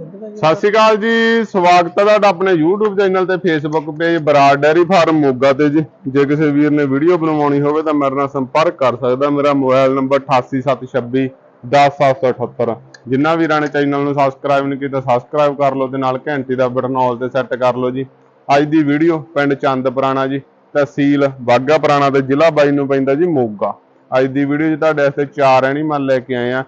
ਸਤਿ ਸ਼੍ਰੀ ਅਕਾਲ ਜੀ, ਸਵਾਗਤ ਹੈ ਤੁਹਾਡਾ ਆਪਣੇ YouTube ਚੈਨਲ ਤੇ Facebook page Brar dairy farm Moga ਤੇ ਜੀ। ਜੇ ਕਿਸੇ ਵੀਰ ਨੇ ਵੀਡੀਓ ਬਣਵਾਉਣੀ ਹੋਵੇ ਤਾਂ ਮੇਰੇ ਨਾਲ ਸੰਪਰਕ ਕਰ ਸਕਦਾ ਮੇਰਾ ਮੋਬਾਈਲ ਨੰਬਰ 8876 10778 ਜਿੰਨਾ ਵੀਰਾਂ ਨੇ ਚੈਨਲ ਨੂੰ ਸਬਸਕ੍ਰਾਈਬ ਨਹੀਂ ਕੀਤਾ ਸਬਸਕ੍ਰਾਈਬ ਕਰ ਲਓ ਤੇ ਨਾਲ ਘੰਟੀ ਦਾ ਬਟਨ ਆਲ ਤੇ ਸੈੱਟ ਕਰ ਲਓ ਜੀ। ਅੱਜ ਦੀ ਵੀਡੀਓ ਪਿੰਡ ਚੰਦ ਪੁਰਾਣਾ ਜੀ, ਤਹਿਸੀਲ ਬਾਗਾ ਪੁਰਾਣਾ ਤੇ ਜ਼ਿਲ੍ਹਾ ਬਾਈ ਨੂੰ ਪੈਂਦਾ ਜੀ ਮੋਗਾ। ਅੱਜ ਦੀ ਵੀਡੀਓ 'ਚ ਤੁਹਾਡੇ ਵਾਸਤੇ ਚਾਰ ਐਨੀਮਲ ਲੈ ਕੇ ਆਏ ਆ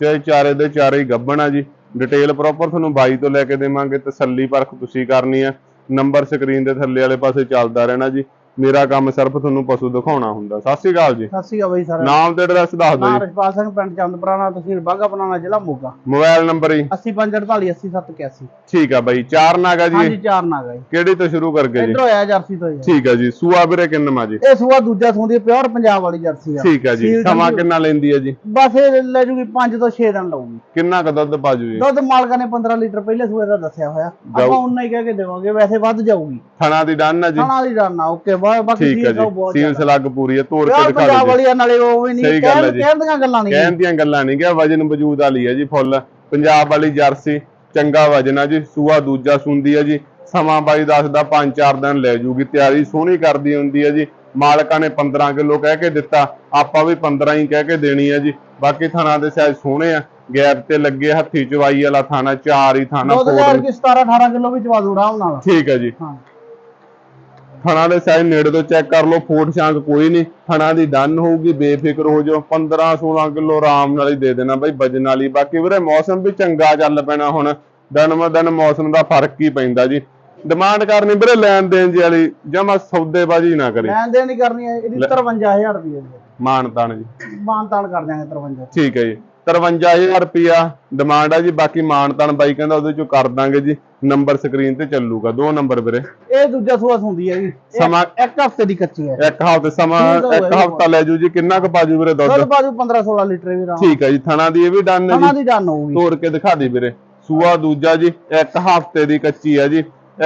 ਤੇ ਚਾਰੇ ਦੇ ਚਾਰੇ ਹੀ ਗੱਭਣ ਆ ਜੀ। ਡਿਟੇਲ ਪ੍ਰੋਪਰ ਤੁਹਾਨੂੰ ਬਾਈ ਤੋਂ ਲੈ ਕੇ ਦੇਵਾਂਗੇ, ਤਸੱਲੀ ਪਰਖ ਤੁਸੀਂ ਕਰਨੀ ਆ। ਨੰਬਰ ਸਕਰੀਨ ਦੇ ਥੱਲੇ ਵਾਲੇ ਪਾਸੇ ਚੱਲਦਾ ਰਹਿਣਾ ਜੀ। ਮੇਰਾ ਕੰਮ ਸਿਰਫ ਤੁਹਾਨੂੰ ਪਸ਼ੂ ਦਿਖਾਉਣਾ ਹੁੰਦਾ। ਸਤਿ ਸ਼੍ਰੀ ਅਕਾਲ ਜੀ। ਸਤਿ ਸ਼੍ਰੀ ਅਕਾਲ ਬਾਈ ਸਰ ਨਾਮ ਤੇ ਐਡਰੈਸ ਦੱਸ ਦਿਓ ਜੀ। ਰਜਪਾਲ ਸਿੰਘ ਪਿੰਡ ਚੰਦਪੁਰਾਣਾ ਤਹਿਸੀਲ ਬਾਗਾ ਪੁਰਾਣਾ ਜ਼ਿਲ੍ਹਾ ਮੋਗਾ। ਮੋਬਾਈਲ ਨੰਬਰ ਜੀ। 8548 80781 ਠੀਕ ਆ ਬਾਈ ਚਾਰ ਨਾਗਾ ਜੀ ਹਾਂਜੀ ਚਾਰ ਨਾਗ ਹੈ ਕਿਹੜੀ ਤੋਂ ਸ਼ੁਰੂ ਕਰਕੇ ਜੀ? ਇਧਰੋਂ ਆਇਆ ਜਰਸੀ ਤੋਂ ਜੀ। ਠੀਕ ਆ ਜੀ ਸੂਆ ਵੀਰੇ ਕਿੰਨਮਾ ਜੀ? ਇਹ ਸੂਆ ਦੂਜਾ ਸੂੰਦੀ ਪਿਓਰ ਪੰਜਾਬ ਵਾਲੀ ਜਰਸੀ ਆ। ਠੀਕ ਆ ਜੀ ਸਮਾਂ ਕਿੰਨਾ ਲੈਂਦੀ ਆ ਜੀ? ਬਸ ਇਹ ਲੈ ਜੂਗੀ 5 ਤੋਂ 6 ਦਿਨ ਲਊਗੀ। ਕਿੰਨਾ ਕੁ ਦੁੱਧ ਪਾਜੂ ਜੀ ਦੁੱਧ ਮਾਲਕਾਂ ਨੇ 15 ਲੀਟਰ ਪਹਿਲੇ ਸੂਏ ਦਾ ਦੱਸਿਆ ਹੋਇਆ। ਆਪਾਂ ਉਨਾ ਹੀ ਕਹਿ ਕੇ ਦੇਵਾਂਗੇ ਵੈਸੇ ਵੱਧ ਜਾਊਗੀ। ਥਣਾ ਦੀ ਡਨ ਆ ਜੀ। ਖਾਣਾ ਵਾਲੀ ਰਾਨਾ ਓਕੇ ਬਾ- ਬਾਕੀ ਠੀਕ ਆ ਸੀਲ ਤਾਂ ਬਹੁਤ ਜੀ ਸੀਲ ਸਲੱਗ ਪੂਰੀ ਆ ਤੋੜ ਕੇ ਪਿਓਰ ਦਿਖਾ ਪੰਜਾਬ ਦਿਓ ਜੀ। ਵਾਲੀ ਆ, ਨਾਲੇ ਉਹ ਵੀ ਸਹੀ ਨਹੀਂ ਗੱਲ ਆ ਕਹਿਣ ਜੀ। ਕਹਿਣ ਦੀਆਂ ਗੱਲਾਂ ਨਹੀਂ। ਕਹਿਣ ਦੀਆਂ ਗੱਲਾਂ ਨਹੀਂ ਗਿਆ ਵਜਨ ਵਜੂਦ ਵਾਲੀ ਹੈ ਜੀ ਫੁੱਲ। ਪੰਜਾਬ ਵਾਲੀ ਜਰਸੀ ਚੰਗਾ ਵਜਨ ਆ ਜੀ ਸੂਆ ਦੂਜਾ ਸੁੰਦੀ ਹੈ ਜੀ। ਸਮਾਂ ਬਾਈ ਦੱਸਦਾ 5-4 ਦਿਨ ਲੈ ਜੂਗੀ ਤਿਆਰੀ ਸੋਹਣੀ ਕਰਦੀ ਹੁੰਦੀ ਹੈ ਜੀ। ਮਾਲਕਾਂ ਨੇ 15 ਕਿਲੋ ਕਹਿ ਕੇ ਦਿੱਤਾ ਆਪਾਂ ਵੀ 15 ਹੀ ਕਹਿ ਕੇ ਦੇਣੀ ਹੈ ਜੀ। ਬਾਕੀ ਥਾਣਾ ਦੇ ਸਾਈਜ਼ ਸੋਹਣੇ ਆ ਗੈਪ ਤੇ ਲੱਗੇ ਹੱਥੀ ਚਵਾਈ ਵਾਲਾ ਥਾਣਾ ਚਾਰ ਹੀ ਥਾਣਾ ਦੁੱਧ ਫੋੜ ਯਾਰ ਕਿ 17 18 ਕਿਲੋ ਵੀ ਚਵਾ ਦੂ ਆਰਾਮ ਨਾਲ। ਠੀਕ ਹੈ ਜੀ। ਹਾਂ। ਥਣਾ ਦੇ ਸਾਈਜ਼ ਨੇੜੇ ਤੋਂ ਚੈੱਕ ਕਰ ਲਓ ਫੋਟ ਸ਼ਾਂਕ ਕੋਈ ਨਹੀਂ। ਥਣਾ ਦੀ ਡਨ ਹੋਊਗੀ ਬੇਫਿਕਰ ਹੋ ਜਾਓ। 15 16 ਕਿਲੋ ਆਰਾਮ ਨਾਲ ਹੀ ਦੇ ਦੇਣਾ ਬਾਈ ਵਜਨ ਵਾਲੀ। ਬਾਕੀ ਵੀਰੇ ਮੌਸਮ ਵੀ ਚੰਗਾ ਚੱਲ ਪੈਣਾ ਹੁਣ। ਦਿਨ ਮ ਦਿਨ ਮੌਸਮ ਦਾ ਫ਼ਰਕ ਹੀ ਪੈਂਦਾ ਜੀ। ਡਿਮਾਂਡ ਕਰਨੀ ਵੀਰੇ ਲੈਣ ਦੇਣ ਜੀ ਵਾਲੀ ਜਮਾ ਸੌਦੇਬਾਜ਼ੀ ਨਾ ਕਰੀ। ਲੈਣ ਦੇਣ ਨਹੀਂ ਕਰਨੀ ਹੈ ਇਹਦੀ 53000 ਰੁਪਏ ਦੀ ਮਾਨ ਤਾਨ ਜੀ। ਮਾਨ ਤਾਨ ਕਰ ਦਿਆਂਗੇ 53 ਠੀਕ ਹੈ ਜੀ। 53000 ਰੁਪਿਆ ਡਿਮਾਂਡ ਆ ਜੀ ਬਾਕੀ ਮਾਨ ਤਾਨ ਬਾਈ ਕਹਿੰਦਾ ਉਹਦੇ ਚੋਂ ਕਰ ਦਾਂਗੇ ਜੀ। ਨੰਬਰ ਸਕਰੀਨ ਤੇ ਚੱਲੂਗਾ ਦੋ ਨੰਬਰ ਵੀਰੇ। ਇਹ ਦੂਜਾ ਸੂਆ ਹੁੰਦੀ ਹੈ ਜੀ। ਸਮਾਂ- ਇੱਕ ਹਫ਼ਤੇ ਦੀ ਕੱਚੀ ਹੈ ਇੱਕ ਹਫ਼ਤੇ ਸਮਾਂ ਇੱਕ। ਹਫ਼ਤਾ ਲੈ ਜੂ ਜੀ। ਕਿੰਨਾ ਕੁ ਪਾਜੂ ਵੀਰੇ ਦੁੱਧ? ਦੁੱਧ ਬਾਜੂ 15 16 ਲੀਟਰ ਵੀ ਰਾਮ ਠੀਕ ਹੈ ਜੀ ਥਣਾ ਦੀ ਇਹ ਵੀ ਡਨ ਹੈ ਜੀ। ਦੀ ਡਨ ਹੋਊਗੀ। ਤੋੜ ਕੇ ਦਿਖਾ ਦੇ ਵੀਰੇ। ਸੂਆ ਦੂਜਾ ਜੀ ਇੱਕ ਹਫ਼ਤੇ ਦੀ ਕੱਚੀ ਹੈ ਜੀ।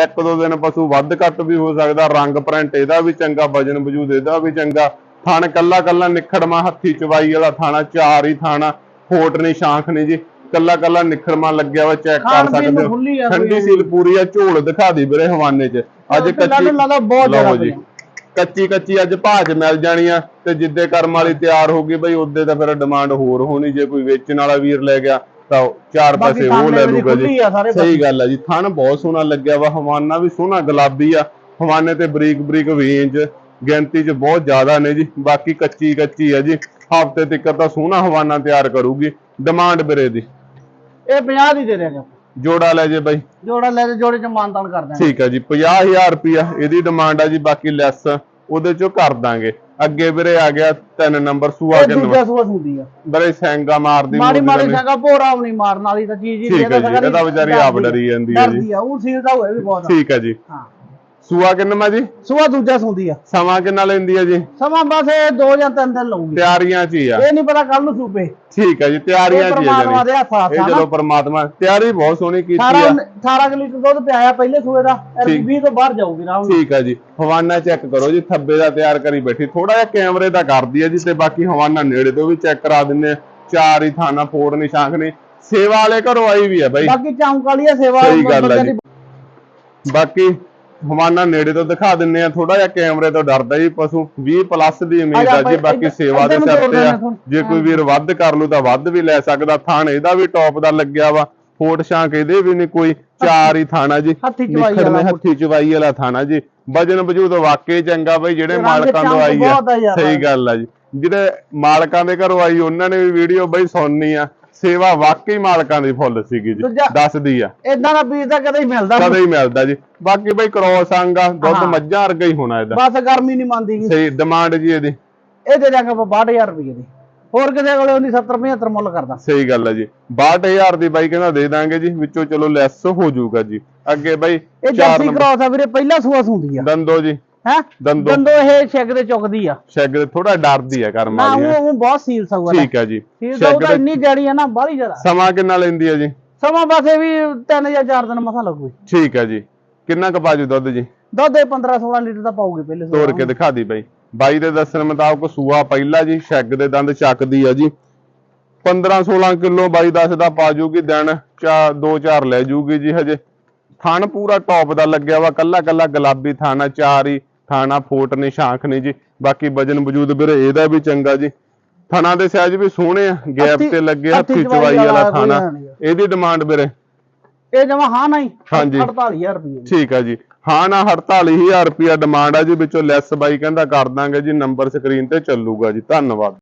ਇੱਕ ਦੋ ਦਿਨ ਪਸ਼ੂ ਵੱਧ ਘੱਟ ਵੀ ਹੋ ਸਕਦਾ ਰੰਗ ਪ੍ਰਿੰਟ ਇਹਦਾ ਵੀ ਚੰਗਾ ਵਜਨ ਵਜੂਦ ਇਹਦਾ ਵੀ ਚੰਗਾ। ਥਣ ਕੱਲਾ ਕੱਲਾ ਨਿਖੜਮਾ ਹੱਥੀ ਚਵਾਈ ਵਾਲਾ ਥਾਣਾ ਚਾਰ ਹੀ ਥਾਣਾ। ਫੋਟ ਨਹੀਂ ਸ਼ਾਂਖ ਨਹੀਂ ਜੀ ਕੱਲਾ ਕੱਲਾ ਨਿਖੜਮਾ ਲੱਗਿਆ ਵਾ ਚੈੱਕ ਕਰ ਸਕਦੇ ਨੂੰ ਹੋ। ਠੰਡੀ ਸੀਲ ਪੂਰੀ ਆ ਝੋਲ ਦਿਖਾ ਦੀ ਵੀਰੇ ਹਵਾਨੇ 'ਚ। ਅੱਜ ਕੱਚੀ ਲਓ ਜੀ। ਕੱਚੀ ਕੱਚੀ ਅੱਜ ਭਾਜ ਮਿਲ ਜਾਣੀ ਆ ਤੇ ਜਿੱਦੇ ਕਰਮ ਵਾਲੀ ਤਿਆਰ ਹੋ ਗਈ ਬਈ ਉਹਦੇ ਤਾਂ ਫਿਰ ਡਿਮਾਂਡ ਹੋਰ ਹੋਣੀ ਜੇ ਕੋਈ ਵੇਚਣ ਵਾਲਾ ਵੀਰ ਲੈ ਗਿਆ ਤਾਂ ਚਾਰ ਪੈਸੇ ਉਹ ਲੈ ਲੂਗਾ ਜੀ। ਸਹੀ ਗੱਲ ਆ ਜੀ ਥਣ ਬਹੁਤ ਸੋਹਣਾ ਲੱਗਿਆ ਵਾ ਹਵਾਨਾ ਵੀ ਸੋਹਣਾ ਗੁਲਾਬੀ ਆ ਹਵਾਨੇ ਤੇ ਬਰੀਕ ਬਰੀਕ ਵੇਂਜ ਗਿਣਤੀ 'ਚ ਬਹੁਤ ਜ਼ਿਆਦਾ ਨੇ ਜੀ ਬਾਕੀ ਕੱਚੀ ਕੱਚੀ ਆ ਜੀ। ਹਫ਼ਤੇ ਤੱਕ ਤਾਂ ਸੋਹਣਾ ਹਵਾਨਾ ਤਿਆਰ ਕਰੂਗੀ ਡਿਮਾਂਡ ਵੀਰੇ ਦੀ। ਇਹ 50 ਦੀ ਦੇ ਦਿਆਂਗੇ ਜੋੜਾ ਲੈ ਜੇ ਬਾਈ। ਜੋੜਾ ਲੈ ਤੇ ਜੋੜੇ ਚ ਮਾਨ ਤਾਨ ਕਰ ਦਿਆਂਗੇ। ਠੀਕ ਆ ਜੀ 50000 ਰੁਪਿਆ ਇਹਦੀ ਡਿਮਾਂਡ ਆ ਜੀ ਬਾਕੀ ਲੈਸ ਉਹਦੇ ਚੋਂ ਕਰ ਦਾਂਗੇ। ਅੱਗੇ ਵੀਰੇ ਆ ਗਿਆ ਤਿੰਨ ਨੰਬਰ ਸੂਆ ਇਹ ਕਿੰਨਵਾ ਦੂਜਾ ਸੂਆ ਹੁੰਦੀ ਆ। ਬੜੇ ਸੈਂਗਾ ਮਾਰਦੀ ਮਾੜੀ ਮਾੜੀ ਸੰਗਾ ਭੋਰਾ ਨਹੀਂ ਮਾਰਨ ਵਾਲੀ ਤਾਂ ਚੀਜ਼ ਹੀ ਹੈ ਜੀ, ਇਹਦਾ ਵਿਚਾਰੀ ਆਪ ਡਰੀ ਜਾਂਦੀ ਹੈ ਜੀ। ਡਰਦੀ ਆ ਉਹ ਸੀਲ ਦਾ ਹੋਏ ਵੀ ਬਹੁਤ। ਠੀਕ ਆ ਜੀ। ਹਾਂ। ਸੂਆ ਕਿੰਨਵਾ ਜੀ? ਸੂਆ ਦੂਜਾ ਸੁੰਦੀ ਆ। ਸਮਾਂ ਕਿੰਨਾ ਲੈਂਦੀ ਆ ਜੀ? ਸਮਾਂ ਬਸ ਇਹ ਦੋ ਜਾਂ ਤਿੰਨ ਦਿਨ ਲਊਗੀ। ਤਿਆਰੀਆਂ 'ਚ ਹੀ ਆ। ਇਹ ਨਹੀਂ ਪਤਾ ਕੱਲ ਨੂੰ ਸੂਪੇ। ਠੀਕ ਆ ਜੀ ਤਿਆਰੀਆਂ 'ਚ ਹੀ ਆ ਪਰਮਾਤਮਾ ਦੇ ਜਾਣੀ ਹੱਥ ਆ ਇਹ ਜਦੋਂ ਪਰਮਾਤਮਾ ਤਿਆਰੀ ਬਹੁਤ ਸੋਹਣੀ ਕੀਤੀ 18 ਆ 18 ਕਿ ਲੀਟਰ ਦੁੱਧ ਪਿਆਇਆ ਪਹਿਲੇ ਸੂਏ ਦਾ ਠੀਕ। 20 ਤੋਂ ਬਾਹਰ ਜਾਊਗੀ ਰਾਮ ਠੀਕ ਆ ਜੀ ਹਵਾਨਾ ਚੈੱਕ ਕਰੋ ਜੀ ਥੱਬੇ ਦਾ ਤਿਆਰ ਕਰੀ ਬੈਠੀ। ਥੋੜਾ ਜਿਹਾ ਕੈਮਰੇ ਦਾ ਕਰਦੀ ਆ ਜੀ ਤੇ ਬਾਕੀ ਹਵਾਨਾ ਨੇੜੇ ਤੋਂ ਵੀ ਚੈੱਕ ਕਰਾ ਦਿੰਨੇ ਚਾਰ ਹੀ ਥਾਣਾ ਫੋੜ ਨਿਸ਼ਾਨ ਨੇ। ਸੇਵਾ ਵਾਲੇ ਘਰੋਂ ਆਈ ਵੀ ਆ ਬਾਈ। ਬਾਕੀ ਚੌਂਕ ਵਾਲੀ ਆ ਸੇਵਾ ਜੀ। ਦੀ ਬਾਕੀ ਹਵਾਨਾ ਨੇੜੇ ਤੋਂ ਦਿਖਾ ਦਿੰਨੇ ਆ ਥੋੜਾ ਜਿਹਾ ਕੈਮਰੇ ਤੋਂ ਡਰਦਾ ਜੀ ਪਸ਼ੂ 20 ਪਲੱਸ ਦੀ ਉਮੀਦ ਆ ਜਾ ਬਾਕੀ ਸੇਵਾ ਦੇ ਸਿਰ ਤੇ ਆ। ਜੇ ਕੋਈ ਵੀਰ ਵੱਧ ਕਰ ਲੂ ਤਾਂ ਵੱਧ ਵੀ ਲੈ ਸਕਦਾ ਥਾਣ ਇਹਦਾ ਵੀ ਟੌਪ ਦਾ ਲੱਗਿਆ ਵਾ ਫੋਟ ਸ਼ਾਂਕ ਇਹਦੇ ਵੀ ਨਹੀਂ ਕੋਈ ਚਾਰ ਹੀ ਥਾਣਾ ਜੀ ਹੱਥੀਂ ਚਵਾਈ ਨਿਖੜਵੇਂ ਵਾਲਾ ਹੱਥੀ ਚਵਾਈ ਵਾਲਾ ਥਾਣਾ ਜੀ। ਵਜਨ ਵਜੂਦ ਵਾਕਈ ਚੰਗਾ ਬਈ ਜਿਹੜੇ ਮਾਲਕਾਂ ਤੋਂ ਆਈ ਆ। ਸਹੀ ਗੱਲ ਆ ਜੀ। ਜਿਹੜੇ ਮਾਲਕਾਂ ਦੇ ਘਰੋਂ ਆਈ ਉਹਨਾਂ ਨੇ ਵੀ ਵੀਡੀਓ ਬਈ ਸੁਣਨੀ ਆ। ਸੇਵਾ ਵਾਕਈ ਮਾਲਕਾਂ ਦੀ ਫੁੱਲ ਸੀਗੀ ਜੀ ਦੂਜਾ- ਦੱਸਦੀ ਆ। ਇਦਾਂ ਦਾ ਬੀਜ ਤਾਂ ਕਦੇ ਹੀ ਮਿਲਦਾ ਕਦੇ ਹੀ ਮਿਲਦਾ ਜੀ। ਬਾਕੀ ਬਈ ਕ੍ਰੋਸ ਅੰਗਾ ਦੁੱਧ ਹਾਂ। ਮੱਝਾਂ ਵਰਗਾ ਹੀ ਹੋਣਾ ਇਹਦਾ। ਬਸ ਗਰਮੀ ਨਹੀਂ ਮੰਨਦੀ ਗੀ। ਸਹੀ ਡਿਮਾਂਡ ਜੀ ਇਹਦੀ। ਇਹ ਦੇ ਦਿਆਂਗੇ ਆਪਾਂ 62000 ਰੁਪਏ ਦੀ। ਹੋਰ ਕਿਤੇ ਕੋਲੇ ਉਹਦੀ 70 75 ਮੁੱਲ ਕਰਦਾ। ਸਹੀ ਗੱਲ ਹੈ ਜੀ। 62000 ਦੀ ਬਾਈ ਕਹਿੰਦਾ ਦੇ ਦਾਂਗੇ ਜੀ ਵਿੱਚੋਂ ਚਲੋ ਲੈਸ ਹੋ ਜਾਊਗਾ ਜੀ। ਅੱਗੇ ਬਾਈ ਇਹ ਚਾਰ ਜਰਸੀ ਨੰਬਰ ਕ੍ਰਾਸ ਆ ਵੀਰੇ ਪਹਿਲਾ ਸੂਆ ਸੁੰਦੀ ਆ। ਦੰਦੋ ਜੀ। ਹੈ? ਦੰਦੋ। ਦੰਦੋ ਇਹ ਛਿੱਗ ਦੇ ਚੁੱਕਦੀ ਆ। ਸ਼ੈਗ ਥੋੜਾ ਡਰਦੀ ਆ ਕਰਮ ਨਾ ਵਾਲੀ ਉਹ ਹੈ। ਉਹ ਬਹੁਤ ਸੀਲ ਸਊ ਵਾਲਾ ਠੀਕ ਹੈ ਜੀ। ਸੀਲ ਤਾਂ ਦਾ ਇੰਨੀ ਜੜੀ ਆ ਨਾ ਬਾਹਲੀ ਜ਼ਿਆਦਾ। ਸਮਾਂ ਕਿੰਨਾ ਲੈਂਦੀ ਹੈ ਜੀ? ਸਮਾਂ ਬਸ ਇਹ ਵੀ 3 ਜਾਂ 4 ਦਿਨ ਮਸਾ ਲੱਗੂ। ਠੀਕ ਹੈ ਜੀ। ਕਿੰਨਾ ਕੁ ਬਾਜੂ ਦੁੱਧ ਜੀ? ਦੁੱਧ ਇਹ 15 16 ਲੀਟਰ ਦਾ ਪਾਉਗੇ ਪਹਿਲੇ ਤੋੜ ਕੇ ਦਿਖਾ ਦੀ ਬਾਈ। ਬਾਈ ਦੇ ਦੱਸਣ ਮੁਤਾਬਕ ਸੂਆ ਪਹਿਲਾ ਜੀ ਸ਼ੈਗ ਦੇ ਦੰਦ ਚੱਕਦੀ ਆ ਜੀ। 15 16 ਕਿਲੋ ਬਾਈ ਦੱਸਦਾ ਪਾ ਜੂਗੀ ਦਿਨ ਚਾ ਦੋ ਚਾਰ ਲੈ ਜੂਗੀ ਜੀ ਹਜੇ। ਥਣ ਪੂਰਾ ਟੌਪ ਦਾ ਲੱਗਿਆ ਵਾ ਕੱਲਾ ਕੱਲਾ ਗੁਲਾਬੀ ਥਣ ਆ ਚਾਰ ਹੀ। ਥਾਣਾ ਫੋਟ ਨੇ ਸ਼ਾਂਖ ਨੇ ਜੀ ਬਾਕੀ ਵਜਨ ਵਜੂਦ ਵੀਰੇ ਇਹਦਾ ਵੀ ਚੰਗਾ ਜੀ। ਥਣਾ ਦੇ ਸਾਈਜ਼ ਵੀ ਸੋਹਣੇ ਆ ਗੈਪ ਤੇ ਲੱਗੇ ਹੱਥੀ ਚਵਾਈ ਵਾਲਾ ਥਾਣਾ। ਇਹਦੀ ਡਿਮਾਂਡ ਵੀਰੇ। ਇਹ ਜਮਾ ਹਾਂ ਨਹੀਂ ਹਾਂਜੀ। 48000 ਰੁਪਏ ਠੀਕ ਆ ਜੀ। ਹਾਂ ਨਾ 48000 ਰੁਪਿਆ ਡਿਮਾਂਡ ਆ ਜੀ ਵਿੱਚੋਂ ਲੈਸ ਬਾਈ ਕਹਿੰਦਾ ਕਰ ਦਾਂਗੇ ਜੀ ਨੰਬਰ ਸਕਰੀਨ ਤੇ ਚੱਲੂਗਾ ਜੀ। ਧੰਨਵਾਦ।